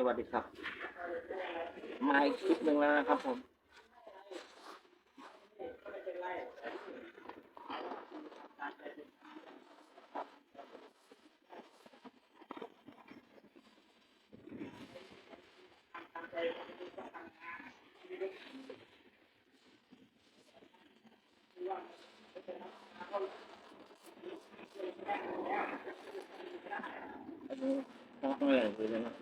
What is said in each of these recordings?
สวัสดีครับ มาอีกคลิปหนึ่งแล้วนะครับผม อันนี้ต้องต้องอย่างอื่นเลยนะ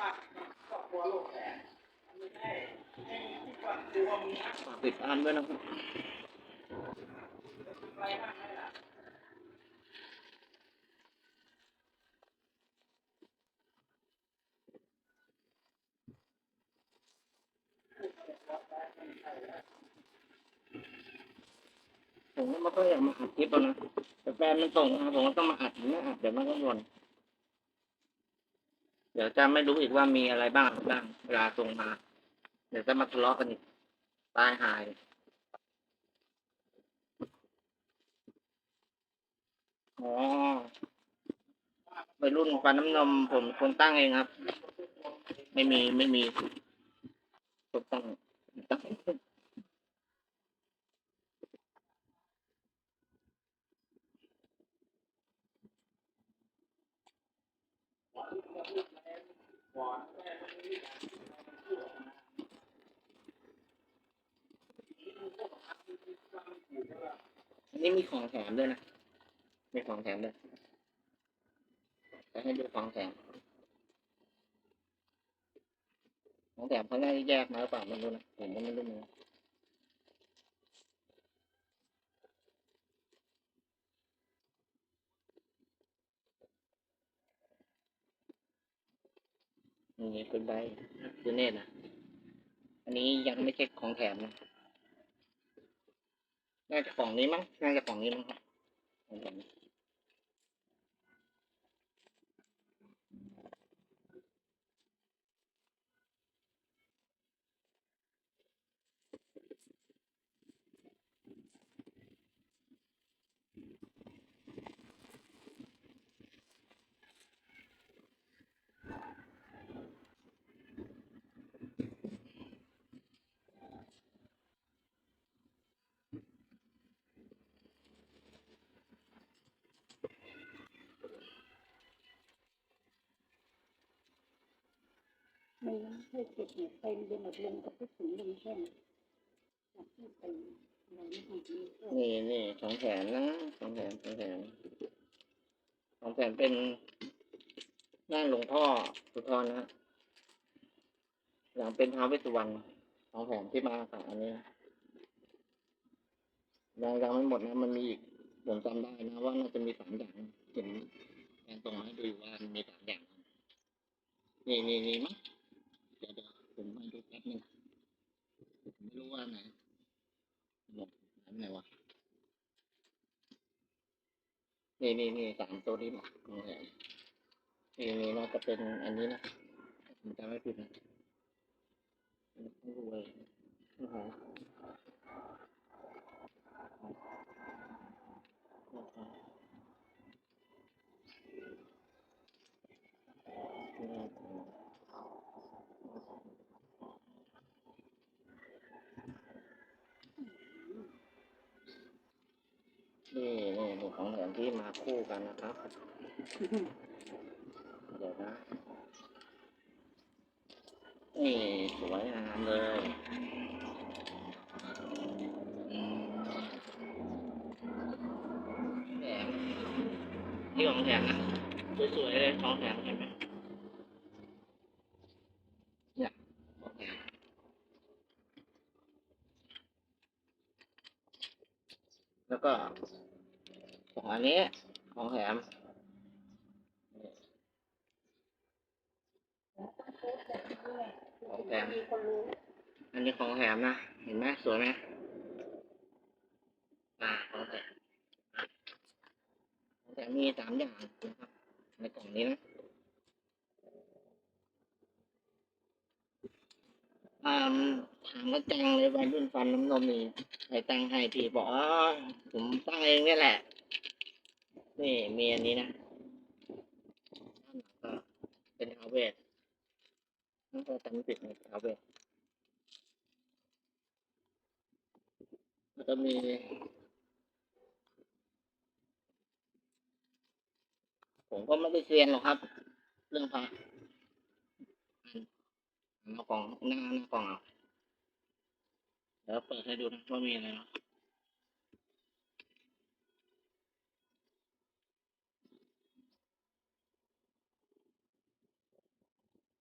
ฝากติดตามด้วยนะครับผมก็ไม่ค่อยอยากมาอัดคลิปแล้วนะแต่แฟนมันส่งมาผมก็ต้องมาอัดไม่อัดเดี๋ยวมันก็วน เดี๋ยวจะไม่รู้อีกว่ามีอะไรบ้างบ้างเวลาส่งมา เดี๋ยวจะมาทะเลาะกันอีกตายหายอ๋อวัยรุ่นฟันน้ำนมผมคนตั้งเองครับ ไม่มีไม่มีผมตั้งตั้ง นนี้มีของแถมด้วยนะ มีของแถมด้วยจะให้ดูของแถม ของแถมเขาได้แยกมาหรือเปล่าไม่รู้นะ ผมก็ไม่รู้เหมือนกันนี่เป็นใบคือเนตนะ อันนี้ยังไม่ใช่ของแถมนะ น่าจะของนี้มั้งน่าจะของนี้มั้งครับ ไม่งั้นให้เก็บเนี่ยเต็มไปหมดลงกับทุกถุงลงแค่จากที่เป็นอะไรไม่ดีนี่นี่ของแถมนะของแถมของแถมของแถมเป็นหน้าหลวงพ่อสุธรนะฮะหลังเป็นท้าวเวสสุวรรณของแถมที่มาฝากอันนี้ยังยังไม่หมดนะ มันมีอีกผมจำได้นะว่าน่าจะมีสามอย่างเห็นแฟนส่งมาให้ดูว่ามีสามอย่าง นี่นี่นี่มั้งเดี๋ยวเดี๋ยวผมมาดูแป๊บนึงผมไม่รู้ว่าไหนหมดหายไปไหนวะ นี่นี่นี่สามตัวนี้นะของแถมนี่นี่น่าจะเป็นอันนี้นะผมจำไม่ผิดนะรวยโอ้โหนี่นี่นี่ ของแถมที่มาคู่กันนะครับ เดี๋ยวนะนี่สวยงามเลยแถมนี่ของแถมนะสวยๆเลยของแถมเห็นไหมเนี่ยของแถมแล้วก็ ของอันนี้ของแถมของแถมอันนี้ของแถมนะ เห็นไหมสวยไหมอ่าของแถมของแถมมีสามอย่างนะครับในกล่องนี้นะอ่าถามว่าแต่งเลยวัยรุ่นฟันน้ำนมนี่ใครแต่งให้พี่บอกอ๋อผมตั้งเองนี่แหละ นี่มีอันนี้นะด้านหลังก็เป็นทาวเวสนั่นก็จำไม่ผิดในทาวเวสแล้วก็มีผมก็ไม่ได้เซียนหรอกครับ เรื่องพระอ่านเอากล่องหน้าหน้ากล่องเอาเดี๋ยวเปิดให้ดูนะว่ามีอะไรเนาะ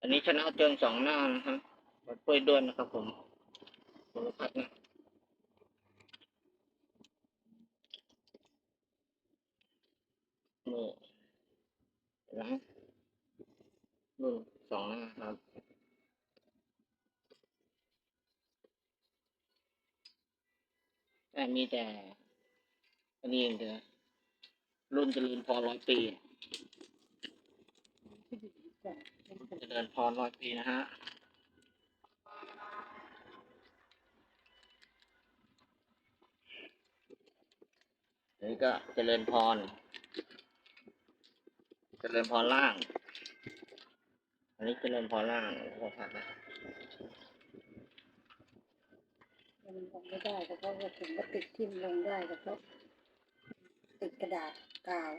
อันนี้ชนะจิงสองหน้านะครับวัดกล้ยด้วนนะครับผมพลพัฒนะนี่เห็นไหมรุ่นสองหน้าครับแต่มีแต่อันนี้เองเถอะรุ่นเจริญพรร้อยปี จ้ะ เจริญพรร้อยปีนะฮะนี่ก็เจริญพร เจริญพรล่าง อันนี้เจริญพรล่างพอพัดนะยังทำไม่ได้แต่เพราะว่าผมก็ติดทิ่มลงได้แต่เพราะติดกระดาษกาว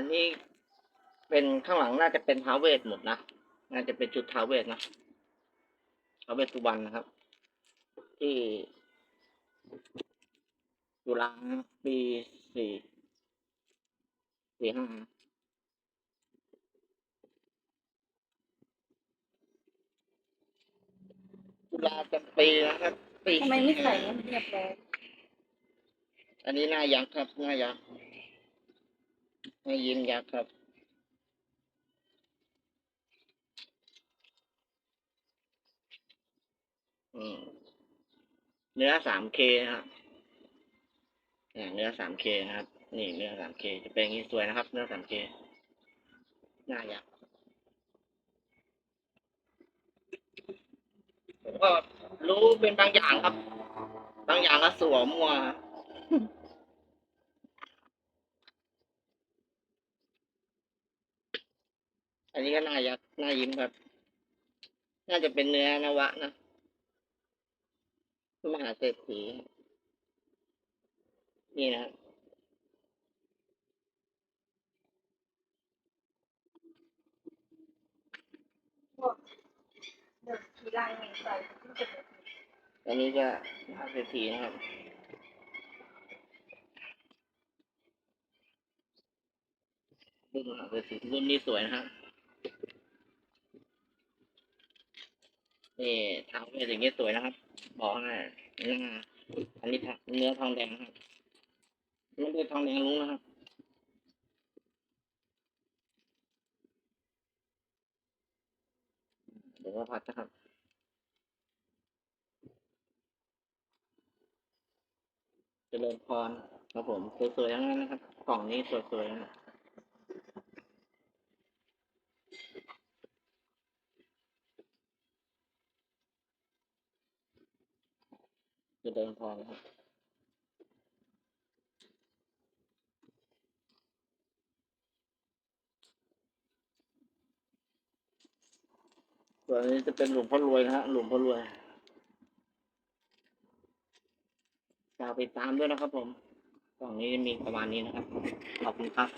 อันนี้เป็นข้างหลังน่าจะเป็นท้าวเวทหมดนะ น่าจะเป็นชุดท้าวเวทนะท้าวเวทสุวรรณนะครับ ที่ตุลาปีสี่สี่ห้าตุลาจะปีนะครับปีทำไมไม่ใส่45ให้เรียบร้อยอันนี้หน้ายักษ์ครับหน้ายักษ์ หน้ยิ้มยักษ์ครับ เนื้อสามเคนะครับเนี่ยเนื้อสามเคนะครับ นี่เนื้อสามเคจะเป็นอย่างนี้สวยนะครับ เนื้อสามเคหน้ายักษ์ผมก็รู้เป็นบางอย่างครับ บางอย่างก็สวมมัว อันนี้ก็น่ายักน่ายิ้มครับ น่าจะเป็นเนื้อนวะนะมหาเศรษฐีนี่นะอันนี้ก็มหาเศรษฐีนะครับรุ่นมหาเศรษฐีรุ่นนี้สวยนะฮะ นี่เท้าเป็นอย่างนี้สวยนะครับ บอกให้หน้าอันนี้เนื้อทองแดงครับไม่ได้ทองแดงลุ้งนะครับเดี๋ยวว่าพัดนะครับเจริญพรครับผมสวยๆทั้งนั้นนะครับ กล่องนี้สวยๆนะ เจริญพรนะครับส่วนนี้จะเป็นหลวงพ่อรวยนะฮะหลวงพ่อรวยฝากติดตามด้วยนะครับผมกล่องนี้จะมีประมาณนี้นะครับ ขอบคุณครับ